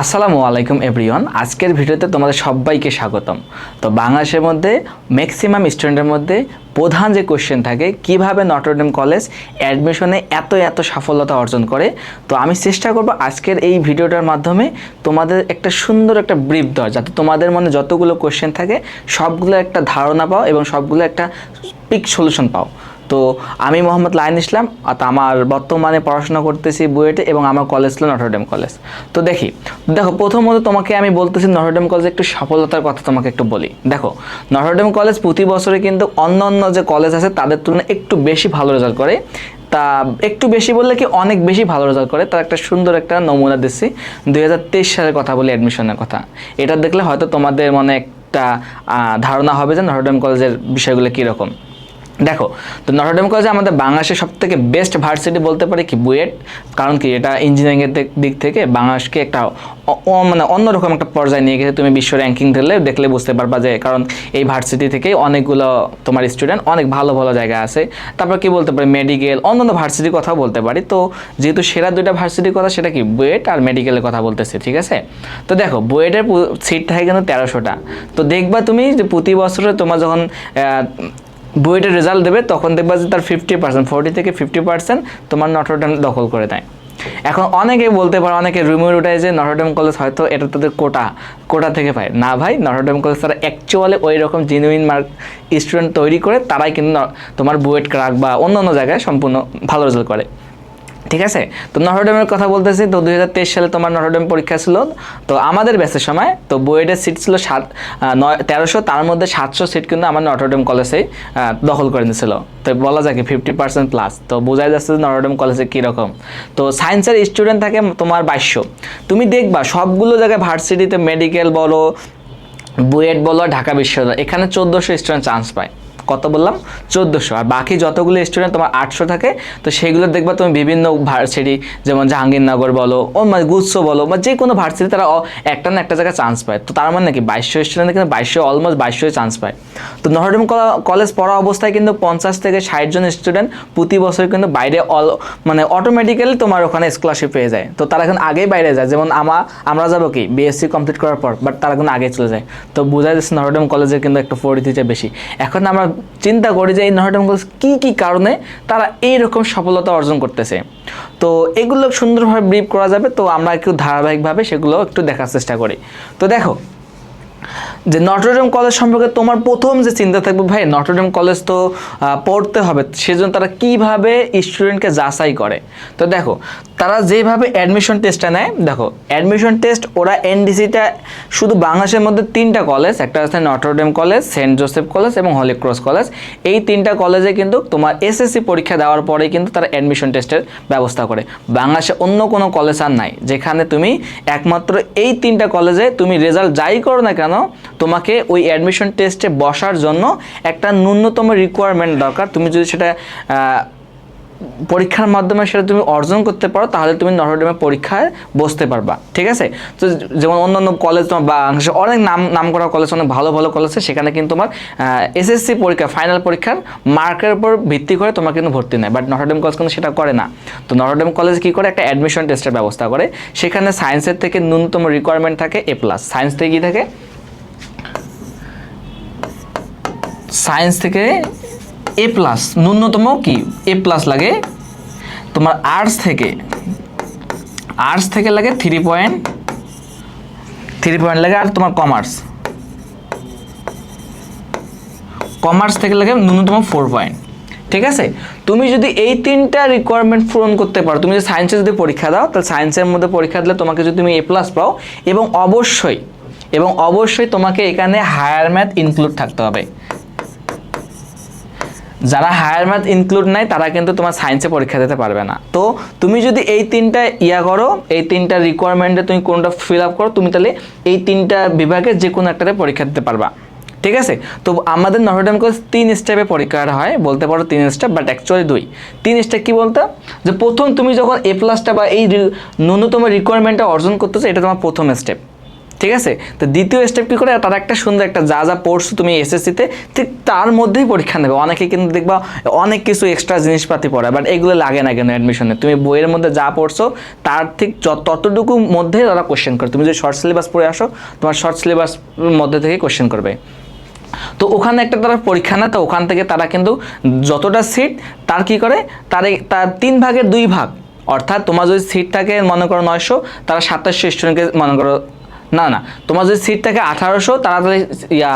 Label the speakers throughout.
Speaker 1: আসসালামু আলাইকুম এভরিওয়ান আজকের ভিডিওতে তোমাদের সবাইকে স্বাগতম। তো বাংলাদেশের মধ্যে ম্যাক্সিমাম স্টুডেন্টের মধ্যে প্রধান যে কোশ্চেন থাকে, কীভাবে নটরডেম কলেজ অ্যাডমিশনে এত এত সফলতা অর্জন করে, তো আমি চেষ্টা করব আজকের এই ভিডিওটার মাধ্যমে তোমাদের একটা সুন্দর একটা ব্রিফ দেওয়া যাতে তোমাদের মনে যতগুলো কোশ্চেন থাকে, সবগুলো একটা ধারণা পাও এবং সবগুলো একটা পিক সলিউশন পাও। তো আমি মোহাম্মদ লাইন ইসলাম, আর আমার বর্তমানে পড়াশোনা করতেছি বুয়েটে এবং আমার কলেজ ছিল নটরডেম কলেজ। তো দেখি, দেখো, প্রথমত তোমাকে আমি বলতেছি নটরডেম কলেজে একটু সফলতার কথা তোমাকে একটু বলি। দেখো, নটরডেম কলেজ প্রতি বছরে কিন্তু অন্য অন্য যে কলেজ আছে তাদের তুলনায় একটু বেশি ভালো রেজাল্ট করে। তা একটু বেশি বললে কি অনেক বেশি ভালো রেজাল্ট করে? তার একটা সুন্দর একটা নমুনা দিচ্ছি, দুই হাজার তেইশ সালের কথা বলি অ্যাডমিশনের কথা। এটা দেখলে হয়তো তোমাদের মনে একটা ধারণা হবে যে নটরডেম কলেজের বিষয়গুলো কীরকম। দেখো, তো নটরডেম কলেজে আমাদের বাংলাদেশের সব থেকে বেস্ট ভার্সিটি বলতে পারি কি বুয়েট? কারণ কি এটা ইঞ্জিনিয়ারিংয়ের দিক- থেকে বাংলাদেশকে একটা মানে অন্যরকম একটা পর্যায়ে নিয়ে গেছে। তুমি বিশ্ব র্যাঙ্কিং দিলে দেখলে বুঝতে পারবা যে কারণ এই ভার্সিটি থেকেই অনেকগুলো তোমার স্টুডেন্ট অনেক ভালো ভালো জায়গা আছে। তারপর কি বলতে পারি? মেডিকেল অন্যান্য ভার্সিটির কথা বলতে পারি। তো যেহেতু সেরা দুইটা ভার্সিটির কথা সেটা কি? বুয়েট আর মেডিকেলের কথা বলতেছি, ঠিক আছে? তো দেখো, বুয়েটের সিট থাকে কিন্তু তেরোশোটা। তো দেখবা তুমি যে প্রতি বছরে তোমার যখন বুয়েটের রেজাল্ট দেবে, তখন দেখবা যে তার ফিফটি পার্সেন্ট ফোর্টি থেকে ফিফটি পার্সেন্ট তোমার নটরডেম দখল করে দেয়। এখন অনেকে বলতে পারে, অনেকে রুমের উঠায় যে নটরডেম কলেজ হয়তো এটা তাদের কোটা কোটা থেকে পায়। না ভাই নটরডেম কলেজ তারা অ্যাকচুয়ালি ওই রকম জেনুইন মার্ক স্টুডেন্ট তৈরি করে, তারাই কিন্তু তোমার বুয়েট ক্রাক বা অন্য অন্য জায়গায় সম্পূর্ণ ভালো রেজাল্ট করে। ঠিক আছে? তো নটরডেমের কথা বলতেছি, তো দু হাজার তেইশ সালে তোমার নটরডেম পরীক্ষা ছিল। তো আমাদের ব্যাচের সময়, তো বুয়েটের সিট ছিল সাত নয়, তেরোশো, তার মধ্যে সাতশো সিট কিন্তু আমার নটরডেম কলেজেই দখল করে নিয়েছিল তো বলা যায় কি ফিফটি পার্সেন্ট প্লাস তো বোঝাই যাচ্ছে নটরডেম কলেজে কীরকম। তো সায়েন্সের স্টুডেন্ট থাকে তোমার বাইশশো। তুমি দেখবা সবগুলো জায়গায় ভার্সিটিতে মেডিকেল বলো, বুয়েট বলো, ঢাকা বিশ্ববিদ্যালয়, এখানে চোদ্দোশো স্টুডেন্ট চান্স পায়। কত বললাম? চোদ্দোশো। আর বাকি যতগুলো স্টুডেন্ট তোমার আটশো থাকে, তো সেগুলো দেখবা তুমি বিভিন্ন ভার্সিটি যেমন জাহাঙ্গীরনগর বলো, ও মানে গুচ্ছ বলো, বা যে কোনো ভার্সিটি তারা একটা না একটা জায়গায় চান্স পায়। তো তার মানে কি? বাইশশো স্টুডেন্ট কিন্তু বাইশশো অলমোস্ট বাইশশো চান্স পায়। তো নটরডেম কলেজ পড়া অবস্থায় কিন্তু পঞ্চাশ থেকে ষাট জন স্টুডেন্ট প্রতি বছর কিন্তু বাইরে অল মানে অটোমেটিক্যালি তোমার ওখানে স্কলারশিপ পেয়ে যায়। তো তারা এখন আগেই বাইরে যায়। যেমন আমা, আমরা যাব কি? বিএসসি কমপ্লিট করার পর বাট তারা কিন্তু আগে চলে যায়। তো বোঝা যাচ্ছে নটরডেম কলেজের কিন্তু একটা পরিধিটা বেশি। এখন আমরা চিন্তা করি যে এই নটরডেম কলেজ কী কী কারণে তারা এই রকম সফলতা অর্জন করতেছে। তো এগুলো সুন্দরভাবে ব্রিফ করা যাবে, তো আমরা একটু ধারাবাহিকভাবে সেগুলো একটু দেখার চেষ্টা করি। তো দেখো যে নটরডেম কলেজ সম্পর্কে তোমার প্রথম যে চিন্তা থাকবে, ভাই নটরডেম কলেজ তো পড়তে হবে, সেজন্য তারা কীভাবে স্টুডেন্টকে যাচাই করে? তো দেখো, তারা যেভাবে অ্যাডমিশন টেস্টটা নেয়, দেখো অ্যাডমিশন টেস্ট ওরা এনডিসিটা শুধু বাংলাদেশের মধ্যে তিনটা কলেজ একটা আছে Notre Dame college Saint Joseph college এবং হলি ক্রস কলেজ এই তিনটা কলেজে কিন্তু তোমার এসএসসি পরীক্ষা দেওয়ার পরেই কিন্তু তারা অ্যাডমিশন টেস্টের ব্যবস্থা করে। বাংলাদেশে অন্য কোনো কলেজ আর নাই, যেখানে তুমি একমাত্র এই তিনটা কলেজে তুমি রেজাল্ট যাই করো না কেন তোমাকে ওই অ্যাডমিশন টেস্টে বসার জন্য একটা ন্যূনতম রিকোয়ারমেন্ট দরকার। তুমি যদি সেটা পরীক্ষার মাধ্যমে সেটা তুমি অর্জন করতে পারো, তাহলে তুমি নটরডেমে পরীক্ষায় বসতে পারবা। ঠিক আছে? তো যেমন অন্যান্য কলেজ তোমার বাংলাদেশে অনেক নাম নাম করা কলেজ অনেক ভালো ভালো কলেজ আছে, সেখানে কিন্তু তোমার এসএসসি পরীক্ষা ফাইনাল পরীক্ষার মার্কের উপর ভিত্তি করে তোমার কিন্তু ভর্তি নেয়। বাট নটরডেম কলেজ কিন্তু সেটা করে না। তো নটরডেম কলেজ কী করে? একটা অ্যাডমিশন টেস্টের ব্যবস্থা করে। সেখানে সায়েন্সের থেকে ন্যূনতম রিকোয়ারমেন্ট থাকে এ প্লাস সায়েন্স থেকে কী থাকে? সায়েন্স থেকে এ প্লাস ন্যূনতম কি? এ প্লাস লাগে তোমার আর্টস থেকে। আর্টস থেকে লাগে থ্রি পয়েন্ট থ্রি পয়েন্ট লাগে আর তোমার কমার্স কমার্স থেকে লাগে ন্যূনতম ফোর পয়েন্ট ঠিক আছে? তুমি যদি এই তিনটা রিকোয়ারমেন্ট পূরণ করতে পারো, তুমি যদি সায়েন্সে যদি পরীক্ষা দাও, তাহলে সায়েন্সের মধ্যে পরীক্ষা দিলে তোমাকে যদি তুমি এ প্লাস পাও এবং অবশ্যই এবং অবশ্যই তোমাকে এখানে হায়ার ম্যাথ ইনক্লুড থাকতে হবে। যারা হায়ার ম্যাথ ইনক্লুড নাই, তারা কিন্তু তোমার সায়েন্সে পরীক্ষা দিতে পারবে না। তো তুমি যদি এই তিনটা ইয়া করো, এই তিনটা রিকোয়ারমেন্টে তুমি কোনটা ফিল আপ করো, তুমি তাহলে এই তিনটা বিভাগে যে কোনো একটাতে পরীক্ষা দিতে পারবা। ঠিক আছে? তো আমাদের নটরডেম কলেজ তিন স্টেপে পরীক্ষাটা হয়, বলতে পারো তিন স্টেপ বাট অ্যাকচুয়ালি দুই। তিন স্টেপ কি বলতো? যে প্রথম তুমি যখন এ প্লাসটা বা এই ন্যূনতম রিকোয়ারমেন্টটা অর্জন করতেছো, এটা তোমার প্রথম স্টেপ ঠিক আছে? তো দ্বিতীয় স্টেপ কী করে? তার একটা সুন্দর একটা যা যা পড়ছো তুমি এসএসসিতে ঠিক তার মধ্যেই পরীক্ষা নেবে। অনেকে কিন্তু দেখবা অনেক কিছু এক্সট্রা জিনিসপাতি পড়ে বাট এগুলো লাগে না কেন অ্যাডমিশনে তুমি বইয়ের মধ্যে যা পড়ছো, তার ঠিক ততটুকু মধ্যে তারা কোশ্চেন করে। তুমি যদি শর্ট সিলেবাস পড়ে আসো, তোমার শর্ট সিলেবাস মধ্যে থেকে কোশ্চেন করবে। তো ওখানে একটা তারা পরীক্ষা না তো ওখান থেকে তারা কিন্তু যতটা সিট তার কি করে? তার তার তিন ভাগের দুই ভাগ। অর্থাৎ তোমার যদি সিট থাকে, মনে করো নয়শো, তারা সাতাশশো স্টুডেন্টকে মনে করো না না, তোমার যদি সিট থাকে আঠারোশো, তারা তাহলে ইয়া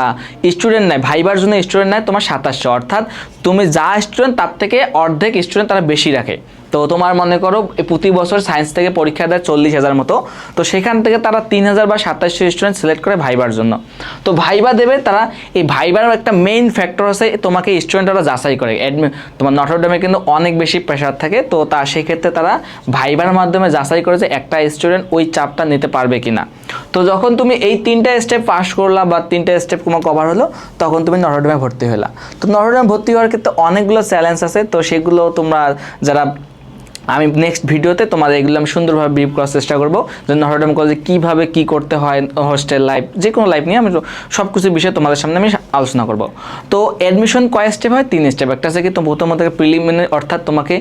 Speaker 1: স্টুডেন্ট নেয়, ভাইবার জন্য স্টুডেন্ট নেয় তোমার সাতাশশো। অর্থাৎ তুমি যা স্টুডেন্ট তার থেকে অর্ধেক স্টুডেন্ট তারা বেশি রাখে। তো তোমার মনে করো প্রতি বছর সায়েন্স থেকে পরীক্ষা দেয় চল্লিশ হাজার মতো। তো সেখান থেকে তারা তিন হাজার বা সাতাশশো স্টুডেন্ট সিলেক্ট করে ভাইবার জন্য। তো ভাইবা দেবে, তারা এই ভাইবার একটা মেইন ফ্যাক্টর আছে, তোমাকে স্টুডেন্টরা যাচাই করে। অ্যাডমি তোমার নটরডেমে কিন্তু অনেক বেশি প্রেশার থাকে, তো তা সেক্ষেত্রে তারা ভাইবার মাধ্যমে যাচাই করে যে একটা স্টুডেন্ট ওই চাপটা নিতে পারবে কি না তো যখন তুমি এই তিনটা স্টেপ পাস করলা বা তিনটা স্টেপ তোমার কভার হলো, তখন তুমি নটরডেমে ভর্তি হলা তো নটরডেমে ভর্তি হওয়ার ক্ষেত্রে অনেকগুলো চ্যালেঞ্জ আছে, তো সেগুলো তোমরা যারা আমি নেক্সট ভিডিওতে তোমাদের এগুলো আমি সুন্দরভাবে ব্রিফ করার চেষ্টা করব যে নটরডেম কলেজে কীভাবে কী করতে হয় হোস্টেল লাইফ যে কোনো লাইফ নিয়ে আমি সব কিছু বিষয়ে তোমাদের সামনে আমি আলোচনা করব। তো অ্যাডমিশন কয় স্টেপ হয়? তিন স্টেপ একটা হচ্ছে কি তো প্রথমত প্রিলিমিনারি অর্থাৎ তোমাকে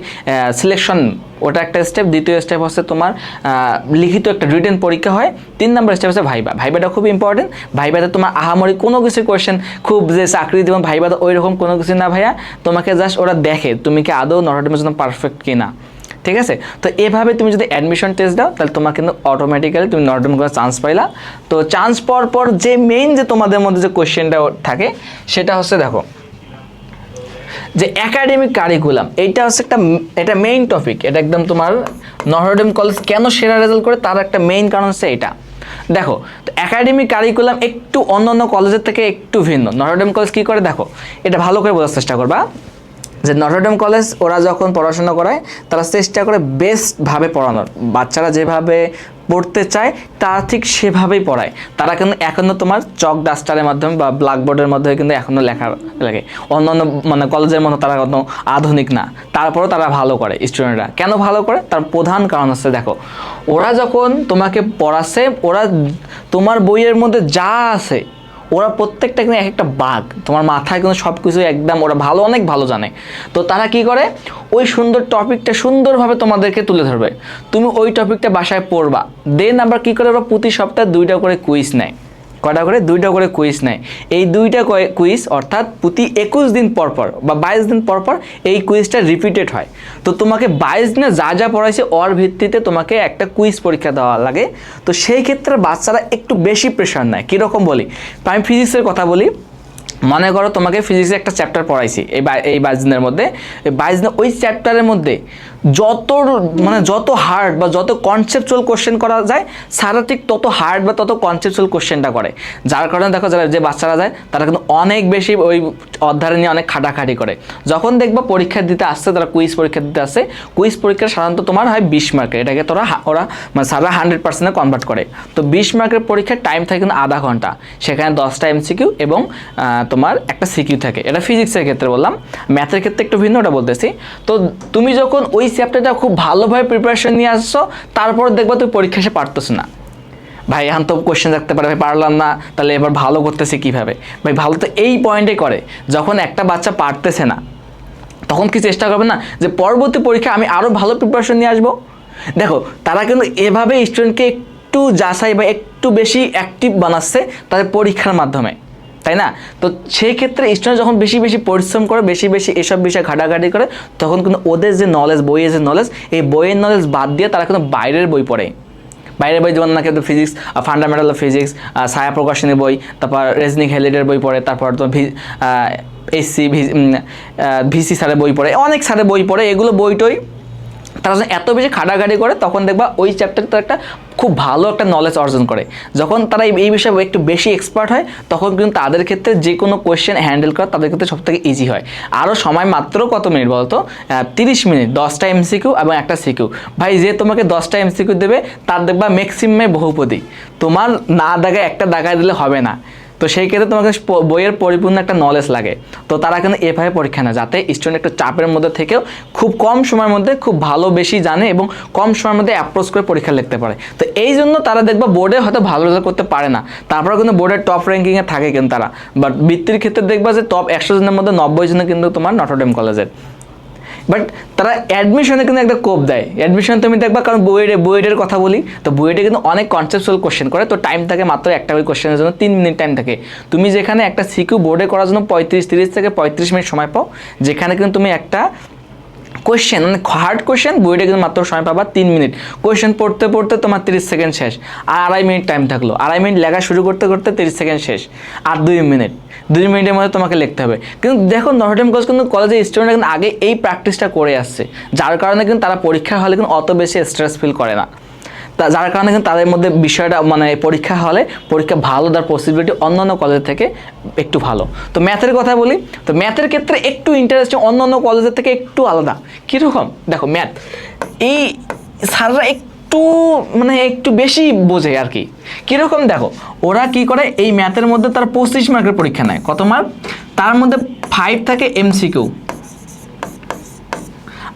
Speaker 1: সিলেকশন ওটা একটা স্টেপ দ্বিতীয় স্টেপ হচ্ছে তোমার লিখিত একটা রিটেন পরীক্ষা হয়। তিন নম্বর স্টেপ হচ্ছে ভাইবা ভাইবাটা খুব ইম্পর্টেন্ট ভাইবাতে তোমার আহামরি কোনো কিছু কোয়েশ্চেন খুব যে চাকরি দেবো ভাইবাতে ওই রকম কোনো কিছু না ভাইয়া। তোমাকে জাস্ট ওরা দেখে, তুমি কি আদৌ নটরডেমের জন্য পারফেক্ট কিনা। ঠিক আছে? তো এভাবে তুমি যদি অ্যাডমিশন টেস্ট দাও, তাহলে তোমার কিন্তু অটোমেটিক্যালি তুমি নটরডেম করে চান্স পাইলা। তো চান্স পাওয়ার পর যে মেইন যে তোমাদের মধ্যে যে কোয়েশ্চেনটা থাকে, সেটা হচ্ছে দেখো, যে একাডেমিক কারিকুলাম এইটা হচ্ছে একটা, এটা মেইন টপিক এটা একদম তোমার নটরডেম কলেজ কেন সেরা রেজাল্ট করে, তার একটা মেইন কারণ হচ্ছে এটা। দেখো, তো একাডেমিক কারিকুলাম একটু অন্য অন্য কলেজের থেকে একটু ভিন্ন। নটরডেম কলেজ কী করে? দেখো, এটা ভালো করে বোঝার চেষ্টা করবা। যে নটরডেম কলেজ ওরা যখন পড়াশোনা করায়, তারা চেষ্টা করে বেস্টভাবে পড়ানোর। বাচ্চারা যেভাবে পড়তে চায় তারা ঠিক সেভাবেই পড়ায়। তারা কিন্তু এখনও তোমার চক ডাস্টারের মাধ্যমে বা ব্ল্যাকবোর্ডের মাধ্যমে কিন্তু এখনও লেখা লাগে। অন্য অন্য মানে কলেজের মতো তারা কোনো আধুনিক না। তারপরেও তারা ভালো করে স্টুডেন্টরা কেন ভালো করে? তার প্রধান কারণ হচ্ছে দেখো, ওরা যখন তোমাকে পড়াচ্ছে, ওরা তোমার বইয়ের মধ্যে যা আছে ওরা প্রত্যেকটা কিন্তু এক একটা বাঘ। তোমার মাথায় কিন্তু সব কিছু একদম ওরা ভালো, অনেক ভালো জানে। তো তারা কি করে? ওই সুন্দর টপিকটা সুন্দরভাবে তোমাদেরকে তুলে ধরবে। তুমি ওই টপিকটা বাসায় পড়বা। দেন আবার কি করে ওরা প্রতি সপ্তাহে দুইটা করে কুইজ নেয়। কয়টা করে? দুইটা করে কুইজ নেয়। এই দুইটা কুইজ অর্থাৎ প্রতি একুশ দিন পর পর বা বাইশ দিন পর পর এই কুইজটা রিপিটেড হয়। তো তোমাকে বাইশ দিনে যা যা পড়াইছে, ওর ভিত্তিতে তোমাকে একটা কুইজ পরীক্ষা দেওয়া লাগে। তো সেই ক্ষেত্রে বাচ্চারা একটু বেশি প্রেশার নেয়। কীরকম বলি? আমি ফিজিক্সের কথা বলি। মনে করো তোমাকে ফিজিক্সের একটা চ্যাপ্টার পড়াইছি এই এই বাইশ দিনের মধ্যে। এই বাইশ দিন ওই চ্যাপ্টারের মধ্যে যত মানে যত হার্ড বা যত কনসেপচুয়াল কোশ্চেন করা যায়, সারা ঠিক তত হার্ড বা তত কনসেপচুয়াল কোশ্চেনটা করে। যার কারণে দেখো যারা যে বাচ্চারা যায়, তারা কিন্তু অনেক বেশি ওই অধ্যায় নিয়ে অনেক খাটাখাটি করে। যখন দেখবা পরীক্ষা দিতে আসছে, তারা কুইজ পরীক্ষা দিতে আসে কুইজ পরীক্ষা সাধারণত তোমার হয় বিশ মার্কের এটাকে তোরা ওরা মানে সারা হান্ড্রেড পার্সেন্টে কনভার্ট করে। তো বিশ মার্কের পরীক্ষার টাইম থাকে কিন্তু আধা ঘণ্টা। সেখানে দশটা এমসিকিউ এবং তোমার একটা সিকিউ থাকে। এটা ফিজিক্সের ক্ষেত্রে বললাম। ম্যাথের ক্ষেত্রে একটু ভিন্ন, ওটা বলতেছি। তো তুমি যখন ওই চ্যাপ্টারটা খুব ভালোভাবে প্রিপারেশন নিয়ে আসছো, তারপর দেখবা তুমি পরীক্ষা এসে পারতেছো না। ভাই, এখন তো কোশ্চেন রাখতে পারে, ভাই, পারলাম না, তাহলে এবার ভালো করতেছে কীভাবে? ভাই, ভালো তো এই পয়েন্টে করে, যখন একটা বাচ্চা পারতেছে না, তখন কি চেষ্টা করবে না যে পরবর্তী পরীক্ষা আমি আরও ভালো প্রিপারেশন নিয়ে আসব? দেখো, তারা কিন্তু এভাবে স্টুডেন্টকে একটু যাচাই বা একটু বেশি অ্যাক্টিভ বানাচ্ছে তাদের পরীক্ষার মাধ্যমে। তাই না? তো সেই ক্ষেত্রে স্টুডেন্ট যখন বেশি বেশি পরিশ্রম করে, বেশি বেশি এসব বিষয়ে ঘাটাঘাটি করে, তখন কিন্তু ওদের যে নলেজ বইয়ের যে নলেজ এই বইয়ের নলেজ বাদ দিয়ে তারা কিন্তু বাইরের বই পড়ে। বাইরের বই যেমন না কিন্তু ফিজিক্স ফান্ডামেন্টাল অফ ফিজিক্স ছায়া প্রকাশনী বই, তারপর রেজনিক হেলিডের বই পড়ে, তারপর তো এসসি ভিসি স্যারের বই পড়ে, অনেক স্যারের বই পড়ে, এগুলো বই টই তারা যখন এত বেশি খাটাখাটি করে, তখন দেখবা ওই চ্যাপ্টার চ্যাপ্টারটা একটা খুব ভালো একটা নলেজ অর্জন করে। যখন তারা এই- বিষয়ে একটু বেশি এক্সপার্ট হয়, তখন কিন্তু তাদের ক্ষেত্রে যে কোনো কোয়েশ্চেন হ্যান্ডেল করা তাদের ক্ষেত্রে সব থেকে ইজি হয়। আরও সময় মাত্র কত মিনিট বলতো? তিরিশ মিনিট দশটা এমসিকিউ এবং একটা সিকিউ ভাই, যে তোমাকে দশটা এমসিকিউ দেবে, তার দেখবা ম্যাক্সিমামে বহুপদী। তোমার না দাগায় একটা দাগায় দিলে হবে না। তো সেই ক্ষেত্রে তোমাকে বইয়ের পরিপূর্ণ একটা নলেজ লাগে। তো তারা কিন্তু এভাবে পরীক্ষা নেয় যাতে স্টুডেন্ট একটা চাপের মধ্যে থেকেও খুব কম সময়ের মধ্যে খুব ভালো বেশি জানে এবং কম সময়ের মধ্যে অ্যাপ্রোচ করে পরীক্ষা লিখতে পারে। তো এই জন্য তারা দেখবা বোর্ডে হয়তো ভালো রেজাল্ট করতে পারে না। তারপরে কিন্তু বোর্ডের টপ র্যাঙ্কিংয়ে থাকে কিন্তু তারা। বাট বৃত্তির ক্ষেত্রে দেখবা যে টপ একশো জনের মধ্যে নব্বই জনে কিন্তু তোমার নটরডেম কলেজের বাট তারা অ্যাডমিশনে কিন্তু একটা কোপ দেয়। অ্যাডমিশন তুমি দেখবা, কারণ বুয়েটে, বুয়েটের কথা বলি, তো বুয়েটে কিন্তু অনেক কনসেপচুয়াল কোশ্চেন করে, তো টাইম থাকে মাত্র একটা ওই কোশ্চেনের জন্য তিন মিনিট টাইম থাকে। তুমি যেখানে একটা সিকিউ বোর্ডে করার জন্য পঁয়ত্রিশ, তিরিশ থেকে পঁয়ত্রিশ মিনিট সময় পাও, যেখানে কিন্তু তুমি একটা কোয়েশ্চেন মানে হার্ড কোয়েশ্চেন বইটা কিন্তু মাত্র সময় পাবা তিন মিনিট। কোয়েশ্চেন পড়তে পড়তে তোমার তিরিশ সেকেন্ড শেষ। আর আড়াই মিনিট টাইম থাকল। আড়াই মিনিট লেখা শুরু করতে করতে তিরিশ সেকেন্ড শেষ। আর দুই মিনিট। দুই মিনিটের মধ্যে তোমাকে লিখতে হবে। কিন্তু দেখো নটরডেম কলেজ কিন্তু কলেজের স্টুডেন্টরা কিন্তু আগে এই প্র্যাকটিসটা করে আসছে। যার কারণে কিন্তু তারা পরীক্ষার হলে কিন্তু অত বেশি স্ট্রেস ফিল করে না। যার কারণে কিন্তু তাদের মধ্যে বিষয়টা মানে পরীক্ষা হলে পরীক্ষা ভালো দেওয়ার পসিবিলিটি অন্যান্য কলেজ থেকে একটু ভালো। তো ম্যাথের কথা বলি, তো ম্যাথের ক্ষেত্রে একটু ইন্টারেস্টিং অন্যান্য কলেজের থেকে একটু আলাদা। কীরকম? দেখো ম্যাথ এই স্যাররা একটু মানে একটু বেশি বোঝে আর কি কীরকম? দেখো, ওরা কি করে, এই ম্যাথের মধ্যে তারা পঁচিশ মার্কের পরীক্ষা নেয়। কত মার্ক তার মধ্যে ফাইভ থাকে এমসিকিউ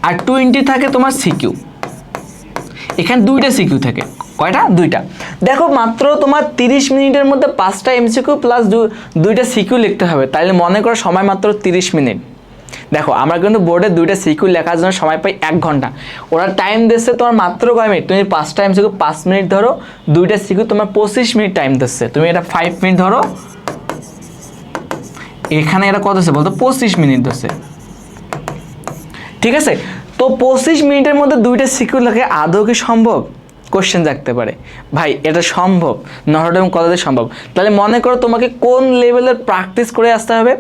Speaker 1: আর টোয়েন্টি থাকে তোমার সিকিউ এখানে দুইটা সিকিউ থাকে। কয়টা? দুইটা। দেখো মাত্র তোমার তিরিশ মিনিটের মধ্যে পাঁচটা এমসিকিউ প্লাস দুইটা সিকিউ লিখতে হবে। তাহলে মনে করো সময় মাত্র তিরিশ মিনিট। দেখো, আমরা কিন্তু বোর্ডে দুইটা সিকিউ লেখার জন্য সময় পাই এক ঘণ্টা। ওরা টাইম দিচ্ছে তোমার মাত্র কয় মিনিট? তুমি পাঁচটা এমসিকিউ পাঁচ মিনিট ধরো, দুইটা সিকিউ তোমার পঁচিশ মিনিট টাইম দিচ্ছে। তুমি এটা ফাইভ মিনিট ধরো। এখানে এটা কত আছে বলতো? পঁচিশ মিনিট ধরছে ঠিক আছে? তো পঁচিশ মিনিটের মধ্যে দুইটা সিকিউর লেখা আদৌ কি সম্ভব? কোশ্চেন জাগতে পারে। ভাই, এটা সম্ভব নটরডেম কলেজে সম্ভব। তাহলে মনে করো তোমাকে কোন লেভেলের প্র্যাকটিস করে আসতে হবে?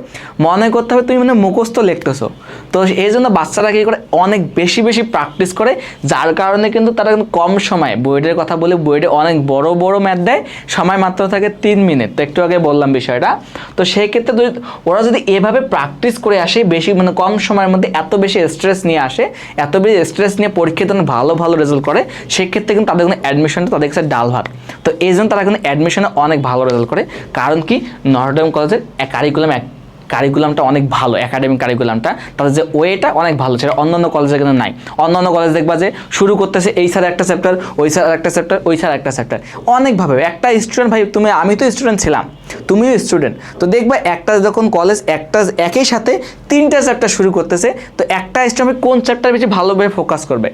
Speaker 1: মনে করতে হবে তুমি মানে মুখস্থ লিখতেছো। তো এই জন্য বাচ্চারা কী করে? অনেক বেশি বেশি প্র্যাকটিস করে, যার কারণে কিন্তু তারা কিন্তু কম সময়, বইয়ের কথা বলে বইয়ে অনেক বড় বড় ম্যাথ দেয়, সময় মাত্র থাকে তিন মিনিট তো একটু আগে বললাম বিষয়টা। তো সেই ক্ষেত্রে যদি, ওরা যদি এভাবে প্র্যাকটিস করে আসে, বেশি মানে কম সময়ের মধ্যে এত বেশি স্ট্রেস নিয়ে আসে, এত বেশি স্ট্রেস নিয়ে পরীক্ষাতে ভালো ভালো রেজাল্ট করে, সেক্ষেত্রে কিন্তু তাদের কিন্তু অ্যাডমিশনটা তাদের কাছে ডাল ভাত। তো এই জন্য তারা কিন্তু অ্যাডমিশনে অনেক ভালো রেজাল্ট করে। কারণ কি? নটরডেম কলেজের কারিকুলাম এক কারিকুলামটা অনেক ভালো একাডেমিক কারিকুলামটা তাদের যে ওয়েটা অনেক ভালো সেটা অন্যান্য কলেজে কিন্তু নাই। অন্যান্য কলেজ দেখবা যে শুরু করতেছে এই স্যার একটা চ্যাপ্টার ওই স্যার একটা চ্যাপ্টার ওই স্যার একটা চ্যাপ্টার অনেকভাবে, একটা স্টুডেন্ট ভাই, তুমি, আমি তো স্টুডেন্ট ছিলাম। তুমিও স্টুডেন্ট তো দেখবা একটা যখন কলেজ একটা একই সাথে তিনটা চ্যাপ্টার শুরু করতেছে, তো একটা স্টুডেন্ট কোন চ্যাপ্টার বেশি ভালোভাবে ফোকাস করবে?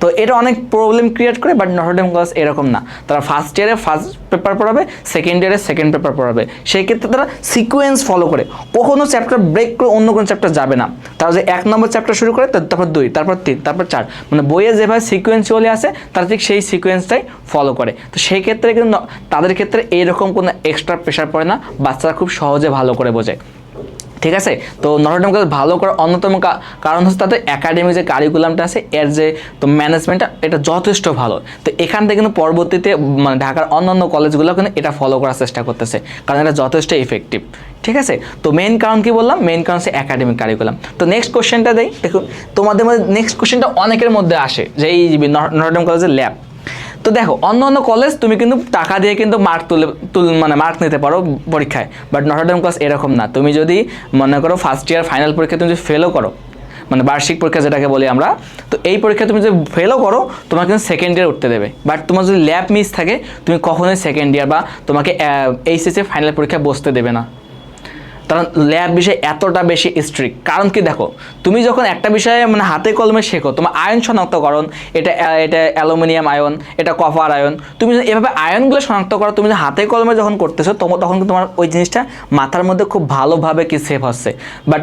Speaker 1: তো এটা অনেক প্রবলেম ক্রিয়েট করে বাট নটরডেম কলেজ এরকম না। তারা ফার্স্ট ইয়ারে ফার্স্ট পেপার পড়াবে সেকেন্ড ইয়ারে সেকেন্ড পেপার পড়াবে। সেই ক্ষেত্রে তারা সিকোয়েন্স ফলো করে। কখনো চ্যাপ্টার ব্রেক করে অন্য কোনো চ্যাপ্টার যাবে না। তারা যে এক নম্বর চ্যাপ্টার শুরু করে, তার- তারপর দুই, তারপর তিন, তারপর চার। মানে বইয়ে যেভাবে সিকোয়েন্স চলে আসে, তারা ঠিক সেই সিকোয়েন্সটাই ফলো করে। তো সেই ক্ষেত্রে কিন্তু তাদের ক্ষেত্রে এইরকম কোনো এক্সট্রা প্রেশার পড়ে না, বাচ্চারা খুব সহজে ভালো করে বোঝে। ঠিক আছে? তো নটরডেম কলেজ ভালো করার অন্যতম কারণ হচ্ছে তাদের একাডেমিক যে কারিকুলামটা আছে, এর যে তো ম্যানেজমেন্টটা এটা যথেষ্ট ভালো। তো এখান থেকে কিন্তু পরবর্তীতে মানে ঢাকার অন্যান্য কলেজগুলো কিন্তু এটা ফলো করার চেষ্টা করতেছে, কারণ এটা যথেষ্ট ইফেক্টিভ ঠিক আছে? তো মেন কারণ কি বললাম? মেন কারণ হচ্ছে একাডেমিক কারিকুলাম তো নেক্সট কোশ্চেনটা দেই, দেখুন, তোমাদের মধ্যে নেক্সট কোশ্চেনটা অনেকের মধ্যে আসে, যে এই নটরডেম কলেজের ল্যাব তো দেখো, অন্য অন্য কলেজ তুমি কিন্তু টাকা দিয়ে কিন্তু মার্ক তুলে, তুল মানে মার্ক নিতে পারো পরীক্ষায় বাট নটরডেম কলেজ এরকম না। তুমি যদি মনে করো ফার্স্ট ইয়ার ফাইনাল পরীক্ষা তুমি যদি ফেলও করো মানে বার্ষিক পরীক্ষা যেটাকে বলি আমরা, তো এই পরীক্ষা তুমি যদি ফেলও করো, তোমাকে কিন্তু সেকেন্ড ইয়ার উঠতে দেবে। বাট তোমার যদি ল্যাব মিস থাকে, তুমি কখনোই সেকেন্ড ইয়ার বা তোমাকে এইচএসএ ফাইনাল পরীক্ষা বসতে দেবে না। কারণ ল্যাব বিষয়ে এতটা বেশি স্ট্রিক্ট কারণ কি দেখো, তুমি যখন একটা বিষয়ে মানে হাতে কলমে শেখো, তোমার আয়ন শনাক্তকরণ, এটা এটা অ্যালুমিনিয়াম আয়ন, এটা কফার আয়ন, তুমি এভাবে আয়নগুলো শনাক্ত করো, তুমি হাতে কলমে যখন করতেছো তখন তখন তোমার ওই জিনিসটা মাথার মধ্যে খুব ভালোভাবে কি সেভ হচ্ছে বাট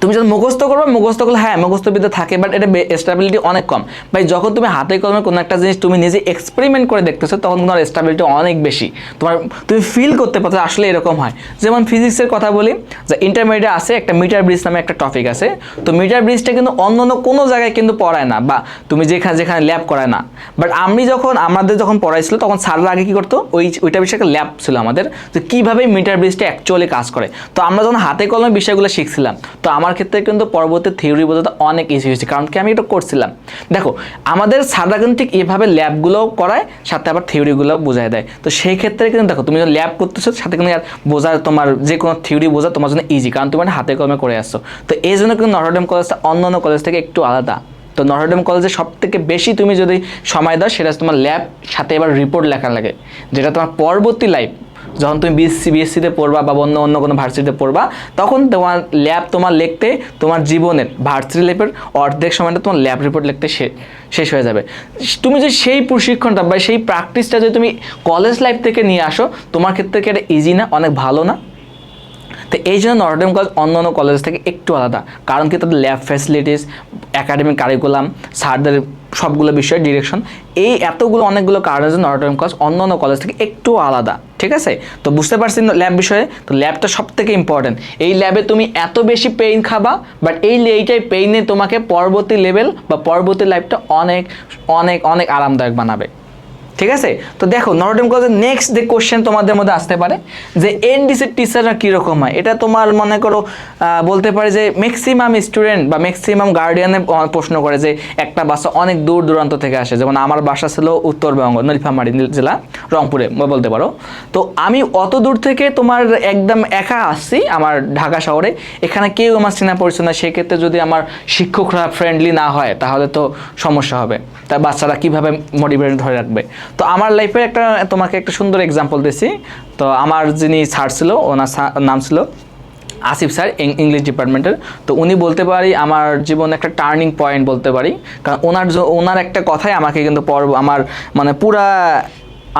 Speaker 1: তুমি যখন মুখস্থ করবে, মুখস্থ করলে হ্যাঁ মুখস্থবিদ্যা থাকে বাট এটা স্টেবিলিটি অনেক কম। ভাই, যখন তুমি হাতে কলমে কোনো একটা জিনিস তুমি নিজে এক্সপেরিমেন্ট করে দেখতেছো, তখন তোমার স্টেবিলিটি অনেক বেশি। তোমার, তুমি ফিল করতে পারছ আসলে এরকম হয়। যেমন ফিজিক্সের কথা বলি, যে ইন্টারমিডিয়েট আছে, একটা মিটার ব্রিজ নামে একটা টপিক আছে। তো মিটার ব্রিজটা কিন্তু অন্য অন্য কোনো জায়গায় কিন্তু পড়ায় না, বা তুমি যেখানে যেখানে ল্যাব করায় না। বাট আমি যখন, আমাদের যখন পড়াইছিল, তখন স্যাররা আগে কী করতো, ওই, ওইটা বিষয়ে একটা ল্যাব ছিল আমাদের, যে কীভাবে মিটার ব্রিজটা অ্যাকচুয়ালি কাজ করে। তো আমরা যখন হাতে কলমে বিষয়গুলো শিখছিলাম, তো আমার আমার ক্ষেত্রে কিন্তু পরবর্তী থিওরি বোঝাতে অনেক ইজি হয়েছে, কারণ কি আমি এটা করছিলাম দেখো, আমাদের স্যাররা কিন্তু ঠিক এভাবে ল্যাবগুলোও করায়, সাথে আবার থিওরিগুলো বোঝায় দেয়। তো সেই ক্ষেত্রে কিন্তু দেখো, তুমি যখন ল্যাব করতেছো, সাথে কিন্তু আর বোঝার তোমার যে কোনো থিওরি বোঝা তোমার জন্য ইজি কারণ তুমি হাতে কলমে করে আসছো। তো এই জন্য কিন্তু নটরডেম কলেজটা অন্য অন্য কলেজ থেকে একটু আলাদা। তো নটরডেম কলেজে সব থেকে বেশি তুমি যদি সময় দাও, সেটা তোমার ল্যাব সাথে এবার রিপোর্ট লেখা লাগে। যেটা তোমার পরবর্তী লাইফ যখন তুমি বিএসসি বিএসসিতে পড়বা বা অন্য অন্য কোনো ভার্সিটিতে পড়বা, তখন তোমার ল্যাব তোমার লিখতে তোমার জীবনের ভার্সিটি লাইফের অর্ধেক সময়টা তোমার ল্যাব রিপোর্ট লিখতে শেষ হয়ে যাবে। তুমি যে সেই প্রশিক্ষণটা বা সেই প্র্যাকটিসটা যদি তুমি কলেজ লাইফ থেকে নিয়ে আসো, তোমার ক্ষেত্রে কি এটা ইজি না, অনেক ভালো না? তো এই জন্য নটরডেম কলেজ অন্য অন্য কলেজ থেকে একটু আলাদা। কারণ কি তাদের ল্যাব ফ্যাসিলিটিস একাডেমিক কারিকুলাম স্যারদের সবগুলো বিষয়ের ডিরেকশন এই এতগুলো অনেকগুলো কারণের জন্য নটরডেম কলেজ অন্য অন্য কলেজ থেকে একটু আলাদা, ঠিক আছে? তো বুঝতে পারছি ল্যাব বিষয়ে? তো ল্যাবটা সব থেকে ইম্পর্টেন্ট এই ল্যাবে তুমি এত বেশি পেইন খাবা বাট এই এইটাই পেইনে তোমাকে পরবর্তী লেভেল বা পরবর্তী লাইফটা অনেক অনেক অনেক আরামদায়ক বানাবে। ঠিক আছে? তো দেখো নটরডেম কলেজের নেক্সট যে কোশ্চেন তোমাদের মধ্যে আসতে পারে, যে এনডিসির টিচাররা কীরকম হয়? এটা তোমার মনে করো বলতে পারে যে ম্যাক্সিমাম স্টুডেন্ট বা ম্যাক্সিমাম গার্ডিয়ানে প্রশ্ন করে যে একটা বাসা অনেক দূর দূরান্ত থেকে আসে। যেমন আমার বাসা ছিল উত্তরবঙ্গ নীলফামারী জেলা, রংপুরে বলতে পারো। তো আমি অত দূর থেকে তোমার একদম একা আসছি আমার ঢাকা শহরে। এখানে কেউ আমার চেনা পরিচয় না সেক্ষেত্রে যদি আমার শিক্ষকরা ফ্রেন্ডলি না হয়, তাহলে তো সমস্যা হবে। তা বাচ্চারা কীভাবে মোটিভেট ধরে রাখবে? তো আমার লাইফে একটা, তোমাকে একটা সুন্দর এক্সাম্পল দিছি। তো আমার যিনি স্যার ছিল, ওনার নাম ছিল আসিফ স্যার ইংলিশ ডিপার্টমেন্টের তো উনি বলতে পারি আমার জীবনে একটা টার্নিং পয়েন্ট বলতে পারি। কারণ ওনার ওনার একটা কথাই আমাকে কিন্তু পর আমার মানে পুরা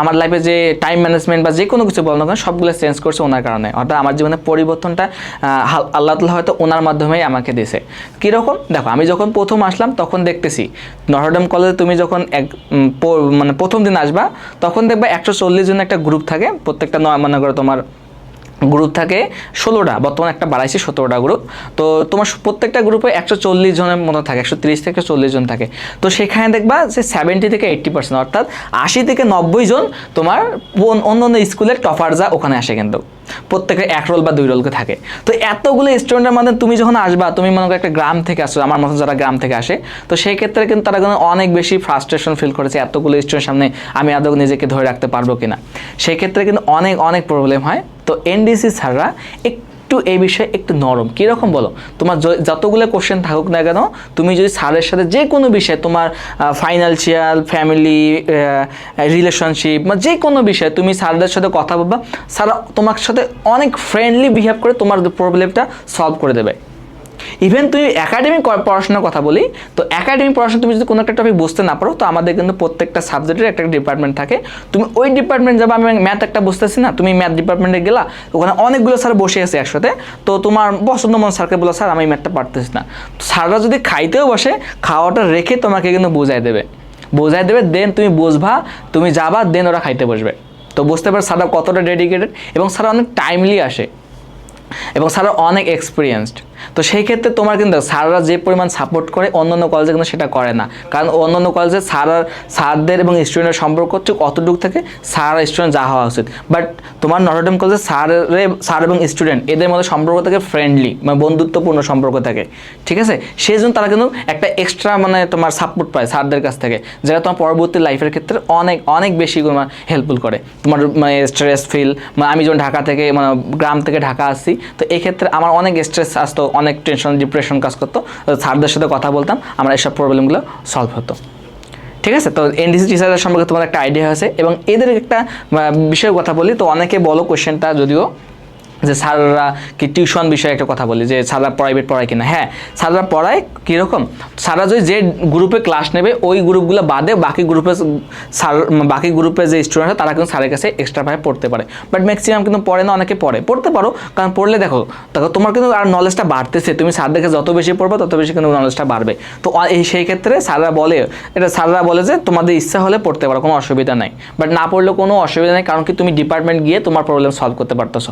Speaker 1: আমার লাইফে যে টাইম ম্যানেজমেন্ট বা যে কোনো কিছু বলো না সবগুলো চেঞ্জ করছে ওনার কারণে। অর্থাৎ আমার জীবনে পরিবর্তনটা আল্লাহ তালা হয়তো ওনার মাধ্যমেই আমাকে দিয়েছে। কীরকম? দেখো, আমি যখন প্রথম আসলাম, তখন দেখতেছি নটরডেম কলেজে তুমি যখন এক মানে প্রথম দিন আসবা, তখন দেখবা একশো চল্লিশ জন একটা গ্রুপ থাকে, প্রত্যেকটা নয় মনে করো তোমার গ্রুপ থাকে ষোলোটা, বর্তমানে একটা বাড়াইছি সতেরোটা গ্রুপ তো তোমার প্রত্যেকটা গ্রুপে একশো চল্লিশ জনের মতো থাকে, একশো তিরিশ থেকে চল্লিশ জন থাকে। তো সেখানে দেখবা যে সেভেন্টি থেকে এইট্টি পার্সেন্ট অর্থাৎ আশি থেকে নব্বই জন তোমার অন্য অন্য স্কুলের টপার যা ওখানে আসে কিন্তু। প্রত্যেকের এক রোল বা দুই রোলকে থাকে। তো এতগুলো স্টুডেন্টের মধ্যে তুমি যখন আসবা, তুমি মনে করো একটা গ্রাম থেকে আসো, আমার মতো যারা গ্রাম থেকে আসে, তো সেই ক্ষেত্রে কিন্তু তারা কিন্তু অনেক বেশি ফ্রাস্ট্রেশন ফিল করেছে, এতগুলো স্টুডেন্টের সামনে আমি আদৌ নিজেকে ধরে রাখতে পারব কিনা। সেই ক্ষেত্রে কিন্তু অনেক অনেক প্রবলেম হয়। তো এনডিসি স্যাররা একটু এই বিষয়ে একটু নরম। কীরকম বলো? তোমার যতগুলো কোশ্চেন থাকুক না কেন, তুমি যদি স্যারের সাথে যে কোনো বিষয়ে তোমার ফাইন্যান্সিয়াল ফ্যামিলি রিলেশনশিপ বা যে কোনো বিষয়ে তুমি স্যারদের সাথে কথা বলবা, স্যার তোমার সাথে অনেক ফ্রেন্ডলি বিহেভ করে তোমার প্রবলেমটা সলভ করে দেবে। ইভেন তুমি একাডেমিক পড়াশোনার কথা বলি, তো একাডেমিক পড়াশোনা তুমি যদি কোনো একটা টপিক বুঝতে না পারো, তো আমাদের কিন্তু প্রত্যেকটা সাবজেক্টের একটা ডিপার্টমেন্ট থাকে। তুমি ওই ডিপার্টমেন্ট যাবে, আমি ম্যাথ একটা বুঝতেছি না, তুমি ম্যাথ ডিপার্টমেন্টে গেলা, ওখানে অনেকগুলো স্যার বসে আছে একসাথে, তো তোমার পছন্দ মন স্যারকে বলো, স্যার, আমি ম্যাথটা পারতেছি না। স্যাররা যদি খাইতেও বসে, খাওয়াটা রেখে তোমাকে কিন্তু বোঝাই দেবে। বোঝাই দেবে, দেন তুমি বুঝবা, তুমি যাবা, দেন ওরা খাইতে বসবে। তো বুঝতে পারো, স্যাররা কতটা ডেডিকেটেড এবং স্যার অনেক টাইমলি আসে। এবং স্যাররা অনেক এক্সপিরিয়েন্সড তো সেই ক্ষেত্রে তোমার কিন্তু স্যাররা যে পরিমাণ সাপোর্ট করে, অন্যান্য কলেজে কিন্তু সেটা করে না। কারণ অন্যান্য কলেজে স্যার স্যারদের এবং স্টুডেন্টের সম্পর্ক হচ্ছে অতটুকু থেকে স্যার আর স্টুডেন্ট যা হওয়া উচিত। বাট তোমার নটরডেম কলেজে স্যারের, স্যার এবং স্টুডেন্ট এদের মধ্যে সম্পর্ক থাকে ফ্রেন্ডলি মানে বন্ধুত্বপূর্ণ সম্পর্ক থাকে। ঠিক আছে? সেই জন্য তারা কিন্তু একটা এক্সট্রা মানে তোমার সাপোর্ট পায় স্যারদের কাছ থেকে, যেটা তোমার পরবর্তী লাইফের ক্ষেত্রে অনেক অনেক বেশি তোমার হেল্পফুল করে। তোমার মানে স্ট্রেস ফিল মানে আমি যখন ঢাকা থেকে মানে গ্রাম থেকে ঢাকা আসছি তো এই ক্ষেত্রে আমার অনেক স্ট্রেস আসতো, অনেক টেনশন ডিপ্রেশন কাজ করতো। স্যারদের সাথে কথা বলতাম, আমার এইসব প্রবলেমগুলো সলভ হতো। ঠিক আছে? তো এনডিসি টিচারদের সম্পর্কে তোমার একটা আইডিয়া আছে এবং এদের একটা বিষয়ে কথা বলি। তো অনেকে বলো কোয়েশ্চেনটা যদিও যে স্যাররা কি টিউশন বিষয়ে একটা কথা বলি যে স্যাররা প্রাইভেট পড়ায় কিনা। হ্যাঁ স্যাররা পড়ায় কীরকম? স্যাররা যদি যে গ্রুপে ক্লাস নেবে, ওই গ্রুপগুলো বাদে বাকি গ্রুপে স্যার, বাকি গ্রুপে যে স্টুডেন্ট তারা কিন্তু স্যারের কাছে এক্সট্রা এক্সট্রাভাবে পড়তে পারে। বাট ম্যাক্সিমাম কিন্তু পড়ে না, অনেকে পড়ে। পড়তে পারো, কারণ পড়লে দেখো দেখো তোমার কিন্তু আর নলেজটা বাড়তেছে। তুমি স্যারদেরকে যত বেশি পড়বে, তত বেশি কিন্তু নলেজটা বাড়বে। তো এই সেই ক্ষেত্রে স্যাররা বলে, এটা স্যাররা বলে যে তোমাদের ইচ্ছা হলে পড়তে পারো, কোনো অসুবিধা নাই। বাট না পড়লে কোনো অসুবিধা নেই, কারণ কি তুমি ডিপার্টমেন্ট গিয়ে তোমার প্রবলেম সলভ করতে পারতেছো।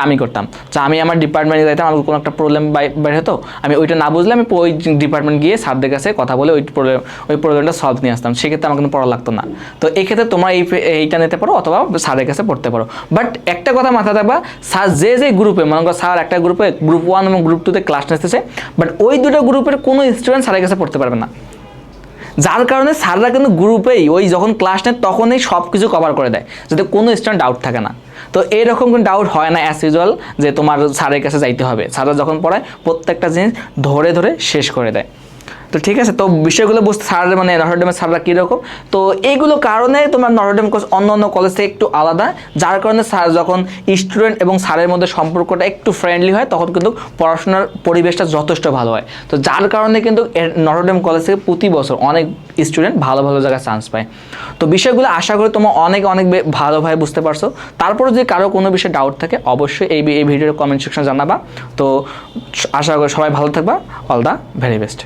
Speaker 1: যেমনটা আমি করতাম। যে আমি আমার ডিপার্টমেন্টে যাইতাম আমার কোনো একটা প্রবলেম বের হতো, আমি ওইটা না বুঝলে আমি ওই ডিপার্টমেন্ট গিয়ে স্যারদের কাছে কথা বলে ওই প্রবলেম ওই প্রবলেমটা সলভ নিয়ে আসতাম। সেক্ষেত্রে আমার কিন্তু পড়া লাগতো না। তো এক্ষেত্রে তোমরা এই এইটা নিতে পারো অথবা স্যারের কাছে পড়তে পারো। বাট একটা কথা মাথায় রাখবা, স্যার যে যে গ্রুপে মনে করো স্যার একটা গ্রুপে গ্রুপ ওয়ান এবং গ্রুপ টুতে ক্লাস নিতেছে বাট ওই দুটো গ্রুপের কোনো স্টুডেন্ট স্যারের কাছে পড়তে পারবে না। যার কারণে স্যাররা কিন্তু গ্রুপেই ওই যখন ক্লাস নেয়, তখনই সব কিছু কভার করে দেয়। যাতে কোনো স্টুডেন্ট ডাউট থাকে না। তো এইরকম কোনো ডাউট হয় না অ্যাজ ইউজুয়াল যে তোমার স্যারের কাছে যাইতে হবে। স্যাররা যখন পড়ায়, প্রত্যেকটা জিনিস ধরে ধরে শেষ করে দেয়। তো ঠিক আছে, তো বিষয়গুলো বুঝতে স্যার মানে নটরডেমের স্যাররা কীরকম? তো এইগুলো কারণে তোমার নটরডেম অন্য অন্য কলেজ থেকে একটু আলাদা, যার কারণে স্যার যখন স্টুডেন্ট এবং স্যারের মধ্যে সম্পর্কটা একটু ফ্রেন্ডলি হয়, তখন কিন্তু পড়াশোনার পরিবেশটা যথেষ্ট ভালো হয়। তো যার কারণে কিন্তু নটরডেম কলেজ থেকে প্রতি বছর অনেক স্টুডেন্ট ভালো ভালো জায়গায় চান্স পায়। তো বিষয়গুলো আশা করি তোমরা অনেক অনেক ভালোভাবে বুঝতে পারছ। তারপরে যদি কারও কোনো বিষয়ে ডাউট থাকে, অবশ্যই এই এই ভিডিওর কমেন্ট সেকশনে জানাবা। তো আশা করি সবাই ভালো থাকবা। All the very best